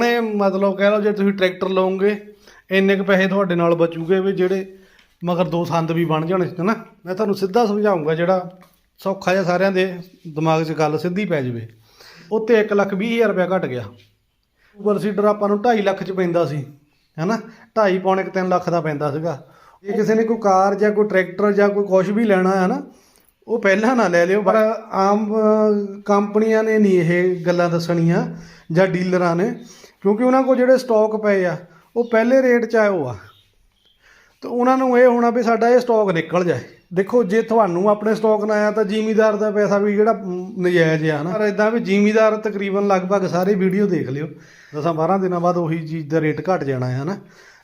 ਸੋਹਣੇ ਮਤਲਬ ਕਹਿ ਲਓ ਜੇ ਤੁਸੀਂ ਟਰੈਕਟਰ ਲਓਗੇ, ਇੰਨੇ ਕੁ ਪੈਸੇ ਤੁਹਾਡੇ ਨਾਲ ਬਚੂਗੇ ਵੀ ਜਿਹੜੇ ਮਗਰ ਦੋ ਸੰਦ ਵੀ ਬਣ ਜਾਣ ਹਨਾ ਮੈਂ ਤੁਹਾਨੂੰ ਸਿੱਧਾ ਸਮਝਾਉਂਗਾ ਜਿਹੜਾ ਸੌਖਾ ਜਿਹਾ ਸਾਰਿਆਂ ਦੇ ਦਿਮਾਗ 'ਚ ਗੱਲ ਸਿੱਧੀ ਪੈ ਜਾਵੇ। ਉੱਤੇ 1 ਲੱਖ ਵੀਹ ਹਜ਼ਾਰ ਰੁਪਇਆ ਘਟ ਗਿਆ। ਸੁਪਰ ਸੀਡਰ ਆਪਾਂ ਨੂੰ 2.5 ਲੱਖ 'ਚ ਪੈਂਦਾ ਸੀ, ਹੈਨਾ? 2.5 ਪੌਣੇ 3 ਲੱਖ ਦਾ ਪੈਂਦਾ ਸੀਗਾ। ਜੇ ਕਿਸੇ ਨੇ ਕੋਈ ਕਾਰ ਜਾਂ ਕੋਈ ਟਰੈਕਟਰ ਜਾਂ ਕੋਈ ਕੁਝ ਵੀ ਲੈਣਾ ਹੈ ਨਾ, ਉਹ ਪਹਿਲਾਂ ਨਾ ਲੈ ਲਿਓ। ਪਰ ਆਮ ਕੰਪਨੀਆਂ ਨੇ ਨਹੀਂ ਇਹ ਗੱਲਾਂ ਦੱਸਣੀਆਂ ਜਾਂ ਡੀਲਰਾਂ ਨੇ। ਕਿਉਂਕਿ ਉਹਨਾਂ ਕੋਲ ਜਿਹੜੇ ਸਟਾਕ ਪਏ ਆ, ਉਹ ਪਹਿਲੇ ਰੇਟ 'ਚ ਆਏ ਹੋ ਆ। ਤਾਂ ਉਹਨਾਂ ਨੂੰ ਇਹ ਹੋਣਾ ਵੀ ਸਾਡਾ ਇਹ ਸਟਾਕ ਨਿਕਲ ਜਾਏ। ਦੇਖੋ, ਜੇ ਤੁਹਾਨੂੰ ਆਪਣੇ ਸਟਾਕ ਨਾ ਆਇਆ ਤਾਂ ਜ਼ਿਮੀਦਾਰ ਦਾ ਪੈਸਾ ਵੀ ਜਿਹੜਾ ਨਜਾਇਜ਼ ਆ ਨਾ। ਪਰ ਇਦਾਂ ਵੀ ਜ਼ਿਮੀਦਾਰ ਤਕਰੀਬਨ ਲਗਭਗ ਸਾਰੇ ਵੀਡੀਓ ਦੇਖ ਲਿਓ। ਦਸਾਂ 12 ਦਿਨਾਂ ਬਾਅਦ ਉਹੀ ਚੀਜ਼ ਦਾ ਰੇਟ ਘਟ ਜਾਣਾ ਹੈ ਨਾ।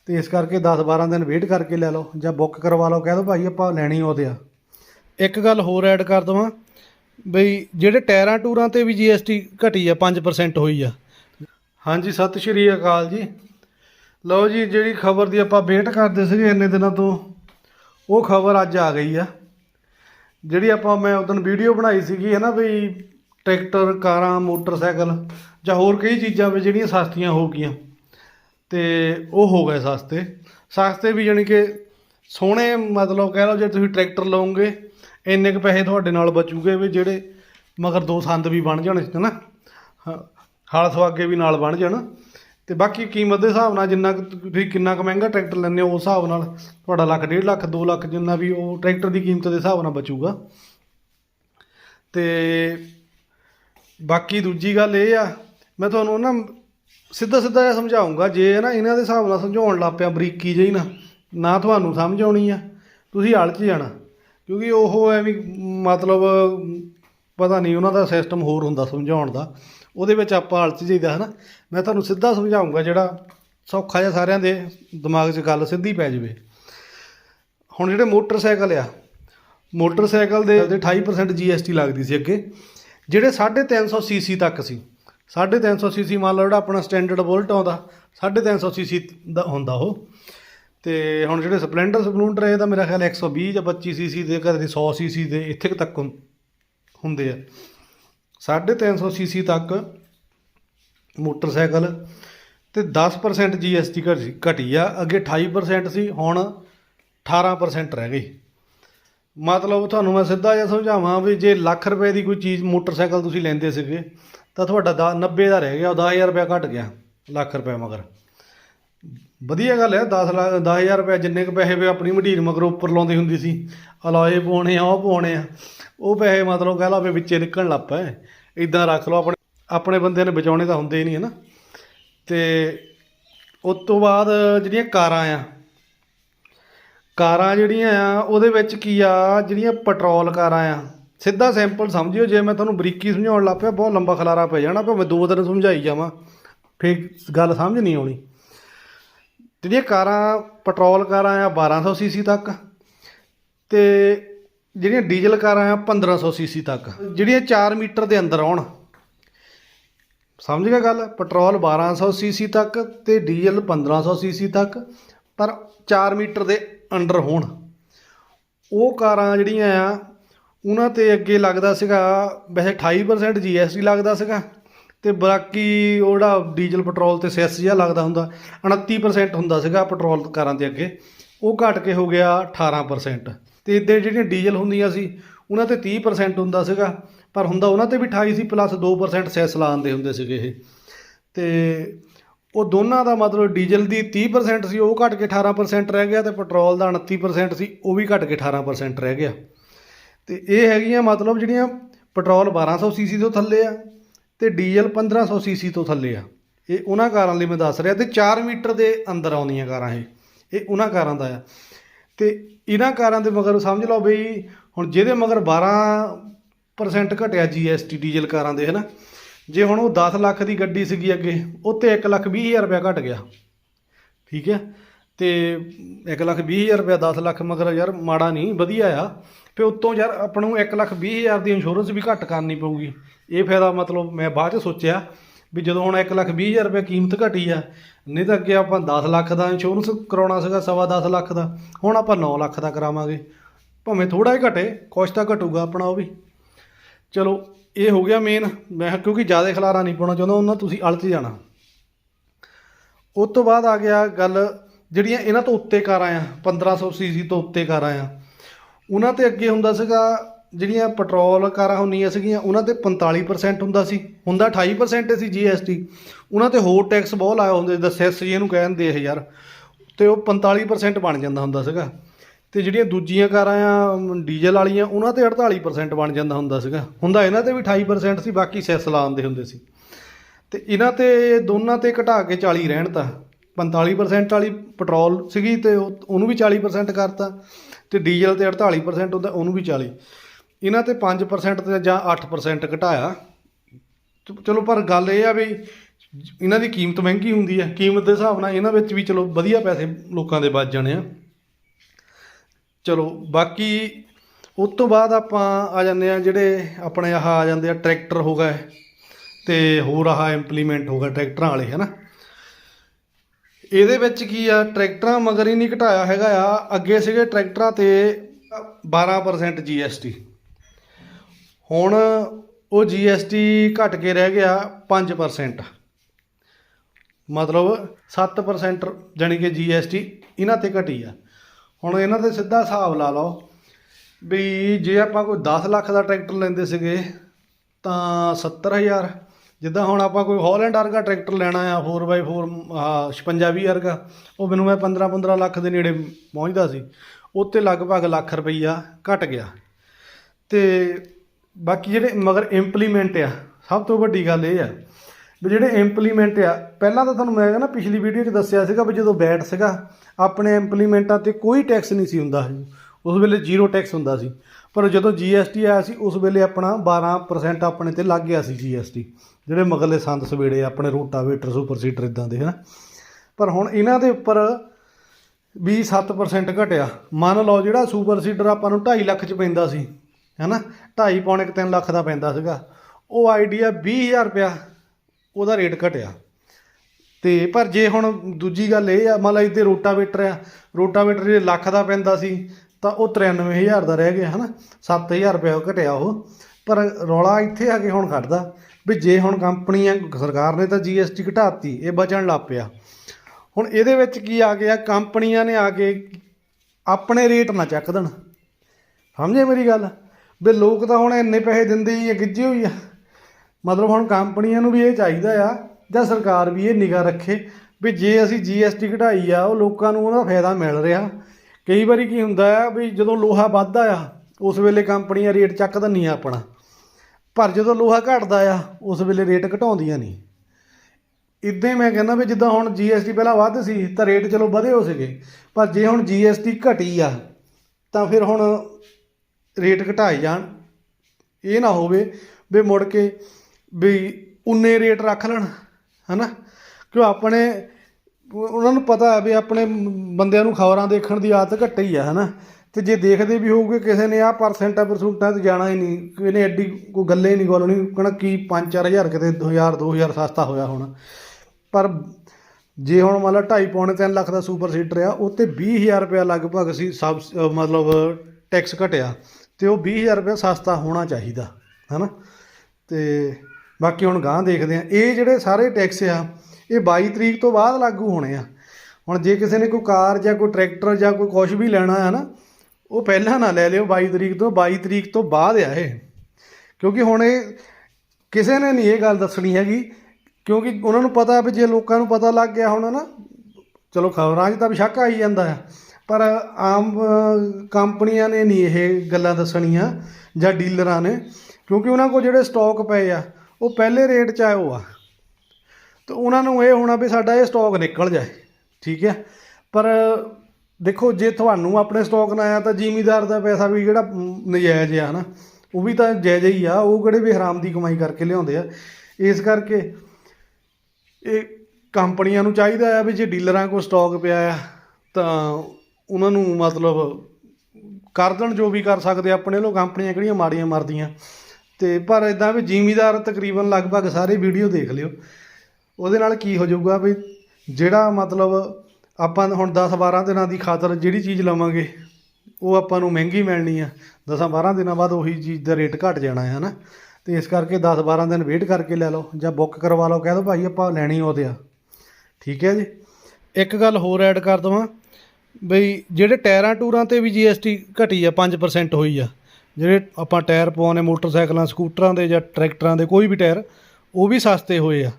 ਤੇ ਇਸ ਕਰਕੇ 10 12 ਦਿਨ ਵੇਟ ਕਰਕੇ ਲੈ ਲਓ, ਜਾਂ ਬੁੱਕ ਕਰਵਾ ਲਓ, ਕਹਿ ਦਿਓ ਭਾਈ ਆਪਾਂ ਲੈਣੀ ਉਹਦੇ ਆ। ਇੱਕ ਗੱਲ ਹੋਰ ਐਡ ਕਰ ਦਵਾਂ, ਬਈ ਜਿਹੜੇ ਟਾਇਰਾਂ ਟੂਰਾਂ ਤੇ ਵੀ GST ਘਟੀ ਆ 5% ਹੋਈ ਆ। ਹਾਂਜੀ, ਸਤਿ ਸ਼੍ਰੀ ਅਕਾਲ ਜੀ। ਲਓ ਜੀ, ਜਿਹੜੀ ਖਬਰ ਦੀ ਆਪਾਂ ਵੇਟ ਕਰਦੇ ਸੀਗੇ ਇੰਨੇ ਦਿਨਾਂ ਤੋਂ, ਉਹ ਖਬਰ ਅੱਜ ਆ ਗਈ ਆ। ਜਿਹੜੀ ਆਪਾਂ, ਮੈਂ ਉਦੋਂ ਵੀਡੀਓ ਬਣਾਈ ਸੀਗੀ, ਹੈ ਨਾ ਵੀ ਟਰੈਕਟਰ, ਕਾਰਾਂ, ਮੋਟਰਸਾਈਕਲ ਜਾਂ ਹੋਰ ਕਈ ਚੀਜ਼ਾਂ ਵੀ ਜਿਹੜੀਆਂ ਸਸਤੀਆਂ ਹੋ ਗਈਆਂ, ਤੇ ਉਹ ਹੋ ਗਏ ਸਸਤੇ। ਸਸਤੇ ਵੀ ਜਾਣੀ ਕਿ ਸੋਹਣੇ, ਮਤਲਬ ਕਹਿ ਲਓ ਜੇ ਤੁਸੀਂ ਟਰੈਕਟਰ ਲਓਗੇ, ਇੰਨੇ ਕੁ ਪੈਸੇ ਤੁਹਾਡੇ ਨਾਲ ਬਚੂਗੇ ਵੀ ਜਿਹੜੇ ਮਗਰ ਦੋ ਸੰਦ ਵੀ ਬਣ ਜਾਣ ਹਨਾ ਹ- ਹਲ ਸਵਾਗੇ ਵੀ ਨਾਲ ਬਣ ਜਾਣ। ਤੇ ਬਾਕੀ ਕੀਮਤ ਦੇ ਹਿਸਾਬ ਨਾਲ ਜਿੰਨਾ ਕੁ ਤੁਸੀਂ ਕਿੰਨਾ ਕੁ ਮਹਿੰਗਾ ਟਰੈਕਟਰ ਲੈਂਦੇ ਹੋ, ਉਸ ਹਿਸਾਬ ਨਾਲ ਤੁਹਾਡਾ ਲੱਖ, ਡੇਢ ਲੱਖ 2 ਲੱਖ ਜਿੰਨਾ ਵੀ ਉਹ ਟਰੈਕਟਰ ਦੀ ਕੀਮਤ ਦੇ ਹਿਸਾਬ ਨਾਲ ਬਚੂਗਾ। ਤੇ ਬਾਕੀ ਦੂਜੀ ਗੱਲ ਇਹ ਆ, ਮੈਂ ਤੁਹਾਨੂੰ ਨਾ ਸਿੱਧਾ ਸਿੱਧਾ ਇਹ ਸਮਝਾਉਂਗਾ, ਜੇ ਨਾ ਇਹਨਾਂ ਦੇ ਹਿਸਾਬ ਨਾਲ ਸਮਝਾਉਣ ਲੱਗ ਪਿਆ ਬਰੀਕੀ ਜਿਹੀ ਨਾ ਨਾ ਤੁਹਾਨੂੰ ਸਮਝ ਆਉਣੀ ਆ, ਤੁਸੀਂ ਹਲ 'ਚ ਜਾਣਾ। ਕਿਉਂਕਿ ਉਹ ਐਵੇਂ ਮਤਲਬ ਪਤਾ ਨਹੀਂ ਉਹਨਾਂ ਦਾ ਸਿਸਟਮ ਹੋਰ ਹੁੰਦਾ ਸਮਝਾਉਣ ਦਾ। ਉਹਦੇ ਵਿੱਚ ਆਪਾਂ ਅਲਝ ਜਾਈਦਾ ਹੈ ਨਾ ਮੈਂ ਤੁਹਾਨੂੰ ਸਿੱਧਾ ਸਮਝਾਉਂਗਾ ਜਿਹੜਾ ਸੌਖਾ ਜਿਹਾ ਸਾਰਿਆਂ ਦੇ ਦਿਮਾਗ 'ਚ ਗੱਲ ਸਿੱਧੀ ਪੈ ਜਾਵੇ। ਹੁਣ ਜਿਹੜੇ ਮੋਟਰਸਾਈਕਲ ਆ ਮੋਟਰਸਾਈਕਲ ਦੇ ਦੇ 28% GST ਲੱਗਦੀ ਸੀ ਅੱਗੇ। ਜਿਹੜੇ 350 ਸੀਸੀ ਤੱਕ ਸੀ 350 ਸੀਸੀ ਮੰਨ ਲਓ ਜਿਹੜਾ ਆਪਣਾ ਸਟੈਂਡਰਡ ਬੁਲਟ ਆਉਂਦਾ 350 ਸੀਸੀ ਦਾ ਹੁੰਦਾ ਉਹ। ਤੇ ਹੁਣ ਜਿਹੜੇ ਸਪਲੈਂਡਰ ਸਪਲੂੰਡਰ ਇਹ ਤਾਂ ਮੇਰਾ ਖਿਆਲ 120 ਜਾਂ 25 ਸੀਸੀ ਦੇ ਕਦੇ 100 ਸੀਸੀ ਦੇ ਇੱਥੇ ਤੱਕ ਹੁੰਦੇ ਆ। 350 ਸੀਸੀ ਤੱਕ ਮੋਟਰਸਾਈਕਲ ਤੇ 10% GST ਘਟੀ ਘਟੀ ਆ। ਅੱਗੇ 28% ਸੀ, ਹੁਣ 18% ਰਹਿ ਗਈ। ਮਤਲਬ ਤੁਹਾਨੂੰ ਮੈਂ ਸਿੱਧਾ ਜਿਹਾ ਸਮਝਾਵਾਂ ਵੀ ਜੇ ਲੱਖ ਰੁਪਏ ਦੀ ਕੋਈ ਚੀਜ਼ ਮੋਟਰਸਾਈਕਲ ਤੁਸੀਂ ਲੈਂਦੇ ਸੀਗੇ, ਤਾਂ ਤੁਹਾਡਾ ਦਾ 90 ਦਾ ਰਹਿ ਗਿਆ ਉਹ 10000 ਰੁਪਏ ਘਟ ਗਿਆ ਲੱਖ ਰੁਪਏ ਮਗਰ। ਵਧੀਆ ਗੱਲ ਹੈ 10 ਲੱਖ 10000 ਰੁਪਏ ਜਿੰਨੇ ਕੁ ਪੈਸੇ ਵੀ ਆਪਣੀ ਮਢੀਰ ਮਗਰੋਂ ਉੱਪਰ ਲਾਉਂਦੀ ਹੁੰਦੀ ਸੀ। ਅਲੋਏ ਪਾਉਣੇ ਆ, ਉਹ ਪਾਉਣੇ ਆ। ਉਹ ਪੈਸੇ ਮਤਲਬ ਕਹਿ ਲਾ ਵੀ ਵਿੱਚੇ ਨਿਕਲਣ ਲੱਗ ਪਏ। ਇਦਾਂ ਰੱਖ ਲਓ, ਆਪਣੇ ਆਪਣੇ ਬੰਦਿਆਂ ਨੇ ਬਚਾਉਣੇ ਤਾਂ ਹੁੰਦੇ ਹੀ ਨਹੀਂ ਹੈ ਨਾ। ਤੇ ਉਸ ਤੋਂ ਬਾਅਦ ਜਿਹੜੀਆਂ ਕਾਰਾਂ ਆ, ਕਾਰਾਂ ਜਿਹੜੀਆਂ ਆ, ਉਹਦੇ ਵਿੱਚ ਕੀ ਆ, ਜਿਹੜੀਆਂ ਪੈਟਰੋਲ ਕਾਰਾਂ ਆ, ਸਿੱਧਾ ਸਿੰਪਲ ਸਮਝਿਓ, ਜੇ ਮੈਂ ਤੁਹਾਨੂੰ ਬਰੀਕੀ ਸਮਝਾਉਣ ਲੱਗ ਪਿਆ, ਬਹੁਤ ਲੰਬਾ ਖਲਾਰਾ ਪੈ ਜਾਣਾ ਭਾਵੇਂ ਦੋ ਦਿਨ ਸਮਝਾਈ ਜਾਵਾਂ। ਫੇਰ ਗੱਲ ਸਮਝ ਨਹੀਂ ਆਉਣੀ। ਜਿਹੜੀਆਂ ਕਾਰਾਂ, ਪੈਟਰੋਲ ਕਾਰਾਂ ਆ 1200 ਸੀਸੀ ਤੱਕ ਤੇ ਜਿਹੜੀਆਂ ਡੀਜ਼ਲ ਕਾਰਾਂ ਆ 1500 ਸੀਸੀ ਤੱਕ। ਜਿਹੜੀਆਂ 4 ਮੀਟਰ ਦੇ ਅੰਦਰ ਆਉਣ। ਸਮਝ ਗਿਆ ਗੱਲ? ਪੈਟਰੋਲ 1200 ਸੀਸੀ ਤੱਕ ਤੇ ਡੀਜ਼ਲ 1500 ਸੀਸੀ ਤੱਕ, ਪਰ 4 ਮੀਟਰ ਦੇ ਅੰਡਰ ਹੋਣ। ਉਹ ਕਾਰਾਂ ਜਿਹੜੀਆਂ ਆ, ਉਹਨਾਂ ਤੇ ਅੱਗੇ ਲੱਗਦਾ ਸੀਗਾ, ਵੈਸੇ 28% GST ਲੱਗਦਾ ਸੀਗਾ। ਤੇ ਬਾਕੀ ਉਹ ਜਿਹੜਾ ਡੀਜ਼ਲ ਪੈਟਰੋਲ ਤੇ ਸੈਸ ਜਿਹਾ ਲੱਗਦਾ ਹੁੰਦਾ। 29% ਹੁੰਦਾ ਸੀਗਾ ਪੈਟਰੋਲ ਕਾਰਾਂ ਦੇ ਅੱਗੇ। ਉਹ ਘਟ ਕੇ ਹੋ ਗਿਆ 18% ਤੇ ਇਦਾਂ ਜਿਹੜੀਆਂ ਡੀਜ਼ਲ ਹੁੰਦੀਆਂ ਸੀ, ਉਹਨਾਂ ਤੇ 30% ਹੁੰਦਾ ਸੀਗਾ। ਪਰ ਹੁੰਦਾ ਉਹਨਾਂ ਤੇ ਵੀ 28 ਸੀ, ਪਲੱਸ 2% ਸੈਸ ਲਾਉਂਦੇ ਹੁੰਦੇ ਸੀਗੇ ਇਹ। ਤੇ ਉਹ ਦੋਨਾਂ ਦਾ ਮਤਲਬ ਡੀਜ਼ਲ ਦੀ 30% ਸੀ, ਉਹ ਘਟ ਕੇ 18% ਰਹਿ ਗਿਆ ਤੇ ਪੈਟਰੋਲ ਦਾ 29% ਸੀ, ਉਹ ਵੀ ਘਟ ਕੇ 18% ਰਹਿ ਗਿਆ। ਤੇ ਇਹ ਹੈਗੀਆਂ ਮਤਲਬ ਜਿਹੜੀਆਂ ਪੈਟਰੋਲ 1200 ਸੀਸੀ ਤੋਂ ਥੱਲੇ ਆ। ਤੇ ਡੀਜ਼ਲ 1500 ਸੀਸੀ ਤੋਂ ਥੱਲੇ ਆ। ਇਹ ਉਹਨਾਂ ਕਾਰਾਂ ਲਈ ਮੈਂ ਦੱਸ ਰਿਹਾ ਤੇ 4 ਮੀਟਰ ਦੇ ਅੰਦਰ ਆਉਂਦੀਆਂ ਕਾਰਾਂ ਇਹ। ਇਹ ਉਹਨਾਂ ਕਾਰਾਂ ਦਾ ਆ। ਤੇ ਇਹਨਾਂ ਕਾਰਾਂ ਦੇ ਮਗਰ ਸਮਝ ਲਓ ਬਈ, ਹੁਣ ਜਿਹਦੇ ਮਗਰ 12% ਘਟਿਆ GST ਡੀਜ਼ਲ ਕਾਰਾਂ ਦੇ, ਹਨਾ? ਜੇ ਹੁਣ ਉਹ 10 ਲੱਖ ਦੀ ਗੱਡੀ ਸੀਗੀ ਅੱਗੇ ਉਹ ਤੇ 1 ਲੱਖ 20 ਹਜ਼ਾਰ ਰੁਪਇਆ ਘਟ ਗਿਆ। ਠੀਕ ਹੈ? ਤੇ 1 ਲੱਖ 20 ਹਜ਼ਾਰ ਰੁਪਇਆ 10 ਲੱਖ ਮਗਰ ਯਾਰ ਮਾੜਾ ਨਹੀਂ, ਵਧੀਆ ਆ। ਫੇ ਉੱਤੋਂ ਯਾਰ ਆਪਾਂ ਨੂੰ 1 ਲੱਖ 20 ਹਜ਼ਾਰ ਦੀ ਇੰਸ਼ੋਰੈਂਸ ਵੀ ਘੱਟ ਕਰਨੀ ਪਊਗੀ। ਇਹ ਫਾਇਦਾ ਮਤਲਬ ਮੈਂ ਬਾਅਦ ਚ ਸੋਚਿਆ ਵੀ ਜਦੋਂ ਹੁਣ 1 ਲੱਖ 20 ਹਜ਼ਾਰ ਰੁਪਇਆ ਕੀਮਤ ਘਟੀ ਆ, ਨਹੀਂ ਤਾਂ ਅੱਗੇ ਆਪਾਂ 10 ਲੱਖ ਦਾ ਇੰਸ਼ੋਰੈਂਸ ਕਰਾਉਣਾ ਸੀਗਾ, ਸਵਾ 10 ਲੱਖ ਦਾ। ਹੁਣ ਆਪਾਂ 9 ਲੱਖ ਦਾ ਕਰਾਵਾਂਗੇ। ਭਾਵੇਂ ਥੋੜਾ ਹੀ ਘਟੇ, ਕੁਛ ਤਾਂ ਘਟੂਗਾ ਆਪਣਾ ਉਹ ਵੀ। ਚਲੋ, ਇਹ ਹੋ ਗਿਆ ਮੇਨ ਮੈਂ ਕਿਉਂਕਿ ਜ਼ਿਆਦਾ ਖਲਾਰਾ ਨਹੀਂ ਪਾਉਣਾ ਚਾਹੁੰਦਾ, ਉਹਨਾਂ ਤੁਸੀਂ ਅਲਚ ਜਾਣਾ। ਉਸ ਤੋਂ ਬਾਅਦ ਆ ਗਿਆ ਗੱਲ ਜਿਹੜੀਆਂ ਇਹਨਾਂ ਤੋਂ ਉੱਤੇ ਕਾਰਾਂ ਆ 1500 ਸੀਸੀ ਤੋਂ ਉੱਤੇ ਕਾਰਾਂ ਆ। ਉਹਨਾਂ ਤੇ ਅੱਗੇ ਹੁੰਦਾ ਸੀਗਾ ਜਿਹੜੀਆਂ ਪੈਟਰੋਲ ਕਾਰਾਂ ਹੁੰਦੀਆਂ ਸੀਗੀਆਂ, ਉਹਨਾਂ ਤੇ 45% ਹੁੰਦਾ ਸੀ। ਹੁੰਦਾ 28% ਸੀ GST ਉਹਨਾਂ ਤੇ ਹੋਰ ਟੈਕਸ ਬਹੁਤ ਲਾਇਆ ਹੁੰਦਾ, ਜਿੱਦਾਂ ਸੈਸ ਜਿਹਨੂੰ ਕਹਿੰਦੇ ਇਹ ਯਾਰ। ਤੇ ਉਹ 45% ਬਣ ਜਾਂਦਾ ਹੁੰਦਾ ਸੀਗਾ। ਤੇ ਜਿਹੜੀਆਂ ਦੂਜੀਆਂ ਕਾਰਾਂ ਆ, ਡੀਜ਼ਲ ਵਾਲੀਆਂ, ਉਹਨਾਂ ਤੇ 48% ਬਣ ਜਾਂਦਾ ਹੁੰਦਾ ਸੀਗਾ। ਹੁੰਦਾ ਇਹਨਾਂ ਤੇ ਵੀ 28% ਸੀ, ਬਾਕੀ ਸੈਸ ਲਾਉਂਦੇ ਹੁੰਦੇ ਸੀ। ਤੇ ਇਹਨਾਂ ਤੇ ਦੋਨਾਂ ਤੇ ਘਟਾ ਕੇ 40 ਰਹਿਣ ਤਾਂ। 45% ਵਾਲੀ ਪੈਟਰੋਲ ਸੀਗੀ ਤੇ ਉਹਨੂੰ ਵੀ 40% ਕਰਤਾ। ਤੇ ਡੀਜ਼ਲ ਤੇ 48% ਹੁੰਦਾ, ਉਹਨੂੰ ਵੀ 40 ਇਹਨਾਂ ਤੇ 5% ਤੇ ਜਾਂ 8% ਘਟਾਇਆ। ਚ- ਚਲੋ ਪਰ ਗੱਲ ਇਹ ਆ ਵੀ ਇਹਨਾਂ ਦੀ ਕੀਮਤ ਮਹਿੰਗੀ ਹੁੰਦੀ ਹੈ ਕੀਮਤ ਦੇ ਹਿਸਾਬ ਨਾਲ ਇਹਨਾਂ ਵਿੱਚ ਵੀ ਚਲੋ ਵਧੀਆ ਪੈਸੇ ਲੋਕਾਂ ਦੇ ਬਚ ਜਾਣੇ ਆ। ਚਲੋ ਬਾਕੀ ਉਸ ਤੋਂ ਬਾਅਦ ਆਪਾਂ ਆ ਜਾਂਦੇ ਆ ਜਿਹੜੇ ਆਪਣੇ ਆਹ ਆ ਜਾਂਦੇ ਆ ਟਰੈਕਟਰ ਹੋ ਗਏ ਤੇ ਹੋਰ ਆਹ ਇੰਪਲੀਮੈਂਟ ਹੋ ਗਿਆ ਟਰੈਕਟਰਾਂ ਵਾਲੇ, ਹਨਾ। ਇਹਦੇ ਵਿੱਚ ਕੀ ਆ, ਟਰੈਕਟਰਾਂ ਮਗਰ ਹੀ ਨਹੀਂ ਘਟਾਇਆ ਹੈਗਾ ਆ। ਅੱਗੇ ਸੀਗੇ ਟਰੈਕਟਰਾਂ ਤੇ 12% GST ਹੁਣ ਉਹ GST ਘਟ ਕੇ ਰਹਿ ਗਿਆ 5% ਮਤਲਬ 7% ਜਾਣੀ ਕਿ GST ਇਹਨਾਂ ਤੇ ਘਟੀ ਆ। ਹੁਣ ਇਹਨਾਂ ਤੇ ਸਿੱਧਾ ਹਿਸਾਬ ਲਾ ਲਓ ਵੀ ਜੇ ਆਪਾਂ ਕੋਈ 10 ਲੱਖ ਦਾ ਟਰੈਕਟਰ ਲੈਂਦੇ ਸੀਗੇ ਤਾਂ 70000 ਜਿੱਦਾਂ ਹੁਣ ਆਪਾਂ ਕੋਈ ਹਾਲੈਂਡ ਵਰਗਾ ਟਰੈਕਟਰ ਲੈਣਾ ਆ 4x4 ਆਹ 56 20 ਵਰਗਾ, ਉਹ ਮੈਨੂੰ ਮੈਂ 15 15 ਲੱਖ ਦੇ ਨੇੜੇ ਪਹੁੰਚਦਾ ਸੀ ਉਹ 'ਤੇ ਲਗਭਗ ਲੱਖ ਰੁਪਈਆ ਘਟ ਗਿਆ। ਤੇ ਬਾਕੀ ਜਿਹੜੇ ਮਗਰ ਇੰਪਲੀਮੈਂਟ ਆ, ਸਭ ਤੋਂ ਵੱਡੀ ਗੱਲ ਇਹ ਆ ਵੀ ਜਿਹੜੇ ਇੰਪਲੀਮੈਂਟ ਆ, ਪਹਿਲਾਂ ਤਾਂ ਤੁਹਾਨੂੰ ਮੈਂ ਨਾ ਪਿਛਲੀ ਵੀਡੀਓ 'ਚ ਦੱਸਿਆ ਸੀਗਾ ਵੀ ਜਦੋਂ ਬੈਟ ਸੀਗਾ, ਆਪਣੇ ਇੰਪਲੀਮੈਂਟਾਂ ਤੇ ਕੋਈ ਟੈਕਸ ਨਹੀਂ ਸੀ ਹੁੰਦਾ ਉਸ ਵੇਲੇ ਜ਼ੀਰੋ ਟੈਕਸ ਹੁੰਦਾ ਸੀ। ਪਰ ਜਦੋਂ GST ਆਇਆ ਸੀ, ਉਸ ਵੇਲੇ ਆਪਣਾ 12% ਆਪਣੇ ਤੇ ਲੱਗ ਗਿਆ ਸੀ GST ਜਿਹੜੇ ਮਗਰਲੇ ਸੰਦ ਸਵੇੜੇ ਆਪਣੇ ਰੋਟਾਵੇਟਰ ਸੁਪਰ ਸੀਡਰ ਇਦਾਂ ਦੇ, ਹਨਾ? ਪਰ ਹੁਣ ਇਹਨਾਂ ਦੇ ਉੱਪਰ ਵੀ 7% ਘਟਿਆ। ਮੰਨ ਲਓ ਜਿਹੜਾ ਸੁਪਰ ਸੀਡਰ ਆਪਾਂ ਨੂੰ 2.5 ਲੱਖ ਚ ਪੈਂਦਾ ਸੀ ਹੈਨਾ? 2.5 ਪੌਣੇ 3 ਲੱਖ ਦਾ ਪੈਂਦਾ ਸੀਗਾ। ਉਹ ਆਈਡੀਆ 20000 ਰੁਪਇਆ ਉਹਦਾ ਰੇਟ ਘਟਿਆ। ਤੇ ਪਰ ਜੇ ਹੁਣ ਦੂਜੀ ਗੱਲ ਇਹ ਆ ਮਤਲਬ ਲਾ ਇੱਥੇ ਰੋਟਾਵੇਟਰ ਆ ਰੋਟਾਵੇਟਰ ਜੇ ਲੱਖ ਦਾ ਪੈਂਦਾ ਸੀ, ਤਾਂ ਉਹ 93000 ਦਾ ਰਹਿ ਗਿਆ, ਹਨਾ? 7000 ਰੁਪਇਆ ਘਟਿਆ ਉਹ। ਪਰ ਰੌਲਾ ਇੱਥੇ ਆ ਕੇ ਹੁਣ ਖੜਦਾ ਵੀ ਜੇ ਹੁਣ ਕੰਪਨੀਆਂ ਸਰਕਾਰ ਨੇ ਤਾਂ GST ਘਟਾਤੀ, ਇਹ ਬਚਣ ਲੱਗ ਪਿਆ। ਹੁਣ ਇਹਦੇ ਵਿੱਚ ਕੀ ਆ ਗਿਆ, ਕੰਪਨੀਆਂ ਨੇ ਆ ਕੇ ਆਪਣੇ ਰੇਟ ਨਾ ਚੱਕ ਦੇਣ। ਸਮਝੇ ਮੇਰੀ ਗੱਲ? ਵੀ ਲੋਕ ਤਾਂ ਹੁਣ ਇੰਨੇ ਪੈਸੇ ਦਿੰਦੇ ਹੀ ਆ, ਗਿੱਝੇ ਹੋਈ ਆ। ਮਤਲਬ ਹੁਣ ਕੰਪਨੀਆਂ ਨੂੰ ਵੀ ਇਹ ਚਾਹੀਦਾ ਆ, ਜਾਂ ਸਰਕਾਰ ਵੀ ਇਹ ਨਿਗਾਹ ਰੱਖੇ ਵੀ ਜੇ ਅਸੀਂ GST ਘਟਾਈ ਆ, ਉਹ ਲੋਕਾਂ ਨੂੰ ਉਹਦਾ ਫਾਇਦਾ ਮਿਲ ਰਿਹਾ। ਕਈ ਵਾਰੀ ਕੀ ਹੁੰਦਾ ਆ ਵੀ ਜਦੋਂ ਲੋਹਾ ਵੱਧਦਾ ਆ, ਉਸ ਵੇਲੇ ਕੰਪਨੀਆਂ ਰੇਟ ਚੱਕ ਦਿੰਦੀਆਂ ਆਪਣਾ। ਪਰ ਜਦੋਂ ਲੋਹਾ ਘਟਦਾ ਆ, ਉਸ ਵੇਲੇ ਰੇਟ ਘਟਾਉਂਦੀਆਂ ਨਹੀਂ। ਇਦਾਂ ਹੀ ਮੈਂ ਕਹਿੰਦਾ ਵੀ ਜਿੱਦਾਂ ਹੁਣ GST ਪਹਿਲਾਂ ਵੱਧ ਸੀ, ਤਾਂ ਰੇਟ ਚਲੋ ਵਧੇ ਹੋ ਸੀਗੇ। ਪਰ ਜੇ ਹੁਣ GST ਘਟੀ ਆ, ਤਾਂ ਫਿਰ ਹੁਣ ਰੇਟ ਘਟਾਏ ਜਾਣ। ਇਹ ਨਾ ਹੋਵੇ ਵੀ ਮੁੜ ਕੇ ਵੀ ਉਨੇ ਰੇਟ ਰੱਖ ਲੈਣ, ਹਨਾ? ਕਿਉਂ ਆਪਣੇ, ਉਹਨਾਂ ਨੂੰ ਪਤਾ ਹੈ ਵੀ ਆਪਣੇ ਬੰਦਿਆਂ ਨੂੰ ਖਬਰਾਂ ਦੇਖਣ ਦੀ ਆਦਤ ਘੱਟ ਹੀ ਆ, ਹਨਾ? ਤੇ ਜੇ ਦੇਖਦੇ ਵੀ ਹੋਊਗੇ ਕਿਸੇ ਨੇ ਆਹ ਪਰਸੈਂਟਾਂ ਪਰਸੂਟਾਂ ਤੇ ਜਾਣਾ ਹੀ ਨਹੀਂ। ਇਹਨੇ ਐਡੀ ਕੋਈ ਗੱਲੇ ਨਹੀਂ ਗੱਲ ਨਹੀਂ ਕਹਣਾ ਕੀ 5-4000 ਕਿਤੇ 2000 2000 ਸਸਤਾ ਹੋਇਆ ਹੋਣਾ। ਪਰ ਜੇ ਹੁਣ ਮੰਨ ਲਾ 2.5 ਪੌਣੇ 3 ਲੱਖ ਦਾ ਸੁਪਰ ਸੀਟਰ ਆ, ਉਹ ਤੇ 20000 ਰੁਪਇਆ ਲਗਭਗ ਸੀ ਸਬ, ਮਤਲਬ ਟੈਕਸ ਘਟਿਆ। ਤੇ ਉਹ 20000 ਰੁਪਇਆ ਸਸਤਾ ਹੋਣਾ ਚਾਹੀਦਾ, ਹਨਾ? ਤੇ ਬਾਕੀ ਹੁਣ ਗਾਂ ਦੇਖਦੇ ਆ ਇਹ ਜਿਹੜੇ ਸਾਰੇ ਟੈਕਸ ਆ, ਇਹ 22 ਤਰੀਕ ਤੋਂ ਬਾਅਦ ਲਾਗੂ ਹੋਣੇ ਆ। ਹੁਣ ਜੇ ਕਿਸੇ ਨੇ ਕੋਈ ਕਾਰ ਜਾਂ ਕੋਈ ਟਰੈਕਟਰ ਜਾਂ ਕੋਈ ਕੁਝ ਵੀ ਲੈਣਾ ਹੈ ਨਾ, ਉਹ ਪਹਿਲਾਂ ਨਾ ਲੈ ਲਿਓ 22 ਤਰੀਕ ਤੋਂ। 22 ਤਰੀਕ ਤੋਂ ਬਾਅਦ ਆ ਇਹ। ਕਿਉਂਕਿ ਹੁਣ ਇਹ ਕਿਸੇ ਨੇ ਨਹੀਂ ਇਹ ਗੱਲ ਦੱਸਣੀ ਹੈਗੀ, ਕਿਉਂਕਿ ਉਹਨਾਂ ਨੂੰ ਪਤਾ ਵੀ ਜੇ ਲੋਕਾਂ ਨੂੰ ਪਤਾ ਲੱਗ ਗਿਆ ਹੁਣ ਨਾ, ਚਲੋ ਖਬਰਾਂ 'ਚ ਤਾਂ ਸ਼ੱਕ ਆਈ ਜਾਂਦਾ ਆ। ਪਰ ਆਮ ਕੰਪਨੀਆਂ ਨੇ ਨਹੀਂ ਇਹ ਗੱਲਾਂ ਦੱਸਣੀਆਂ ਜਾਂ ਡੀਲਰਾਂ ਨੇ, ਕਿਉਂਕਿ ਉਹਨਾਂ ਕੋਲ ਜਿਹੜੇ ਸਟਾਕ ਪਏ ਆ, ਉਹ ਪਹਿਲੇ ਰੇਟ 'ਚ ਆਏ ਹੋ ਆ। ਤੇ ਉਹਨਾਂ ਨੂੰ ਇਹ ਹੋਣਾ ਵੀ ਸਾਡਾ ਇਹ ਸਟਾਕ ਨਿਕਲ ਜਾਏ, ਠੀਕ ਹੈ? ਪਰ ਦੇਖੋ, ਜੇ ਤੁਹਾਨੂੰ ਆਪਣੇ ਸਟਾਕ ਨਾ ਆਇਆ ਤਾਂ ਜ਼ਿਮੀਦਾਰ ਦਾ ਪੈਸਾ ਵੀ ਜਿਹੜਾ ਨਜਾਇਜ਼ ਆ, ਹਨਾ, ਉਹ ਵੀ ਤਾਂ ਜਾਇਜ਼ ਹੀ ਆ, ਉਹ ਕਿਹੜੇ ਵੀ ਹਰਾਮ ਦੀ ਕਮਾਈ ਕਰਕੇ ਲਿਆਉਂਦੇ ਆ। ਇਸ ਕਰਕੇ ਇਹ ਕੰਪਨੀਆਂ ਨੂੰ ਚਾਹੀਦਾ ਆ ਵੀ ਜੇ ਡੀਲਰਾਂ ਕੋਲ ਸਟਾਕ ਪਿਆ ਆ, ਤਾਂ ਉਹਨਾਂ ਨੂੰ ਮਤਲਬ ਕਰ ਦੇਣ ਜੋ ਵੀ ਕਰ ਸਕਦੇ ਆਪਣੇ ਲੋ ਕੰਪਨੀਆਂ ਕਿਹੜੀਆਂ ਮਾੜੀਆਂ ਮਰਦੀਆਂ। ਤੇ ਪਰ ਇਦਾਂ ਵੀ ਜ਼ਿਮੀਦਾਰ ਤਕਰੀਬਨ ਲਗਭਗ ਸਾਰੇ ਵੀਡੀਓ ਦੇਖ ਲਿਓ। ਉਹਦੇ ਨਾਲ ਕੀ ਹੋ ਜਾਊਗਾ ਵੀ ਜਿਹੜਾ ਮਤਲਬ ਆਪਾਂ ਹੁਣ 10 12 ਦਿਨਾਂ ਦੀ ਖਾਤਰ ਜਿਹੜੀ ਚੀਜ਼ ਲਵਾਂਗੇ, ਉਹ ਆਪਾਂ ਨੂੰ ਮਹਿੰਗੀ ਮਿਲਣੀ ਆ। 10 12 ਦਿਨਾਂ ਬਾਅਦ ਉਹੀ ਚੀਜ਼ ਦਾ ਰੇਟ ਘਟ ਜਾਣਾ ਹੈ, ਹਨਾ? ਤੇ ਇਸ ਕਰਕੇ 10 12 ਦਿਨ ਵੇਟ ਕਰਕੇ ਲੈ ਲਓ ਜਾਂ ਬੁੱਕ ਕਰਵਾ ਲਓ, ਕਹਿ ਦਿਓ ਭਾਈ ਆਪਾਂ ਲੈਣੀ ਉਹਦੇ ਆ। ਠੀਕ ਹੈ ਜੀ? ਇੱਕ ਗੱਲ ਹੋਰ ਐਡ ਕਰ ਦਵਾਂ। ਬਈ ਜਿਹੜੇ ਟਾਇਰਾਂ ਟੂਰਾਂ ਤੇ ਵੀ GST ਘਟੀ ਆ 5% ਹੋਈ ਆ। ਜਿਹੜੇ ਆਪਾਂ ਟਾਇਰ ਪਵਾਉਣੇ ਮੋਟਰਸਾਈਕਲਾਂ, ਸਕੂਟਰਾਂ ਦੇ ਜਾਂ ਟਰੈਕਟਰਾਂ ਦੇ ਕੋਈ ਵੀ ਟਾਇਰ, ਉਹ ਵੀ ਸਸਤੇ ਹੋਏ ਆ।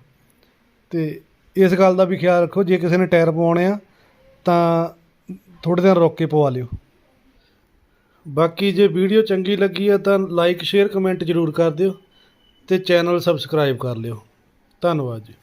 ਤੇ ਇਸ ਗੱਲ ਦਾ ਵੀ ਖਿਆਲ ਰੱਖੋ, ਜੇ ਕਿਸੇ ਨੇ ਟਾਇਰ ਪਵਾਉਣੇ ਆ, ਤਾਂ ਥੋੜ੍ਹੇ ਦਿਨ ਰੁਕ ਕੇ ਪਵਾ ਲਿਓ। ਬਾਕੀ ਜੇ ਵੀਡੀਓ ਚੰਗੀ ਲੱਗੀ ਆ, ਤਾਂ ਲਾਈਕ ਸ਼ੇਅਰ ਕਮੈਂਟ ਜ਼ਰੂਰ ਕਰ ਦਿਓ ਤੇ ਚੈਨਲ ਸਬਸਕ੍ਰਾਈਬ ਕਰ ਲਿਓ। ਧੰਨਵਾਦ ਜੀ।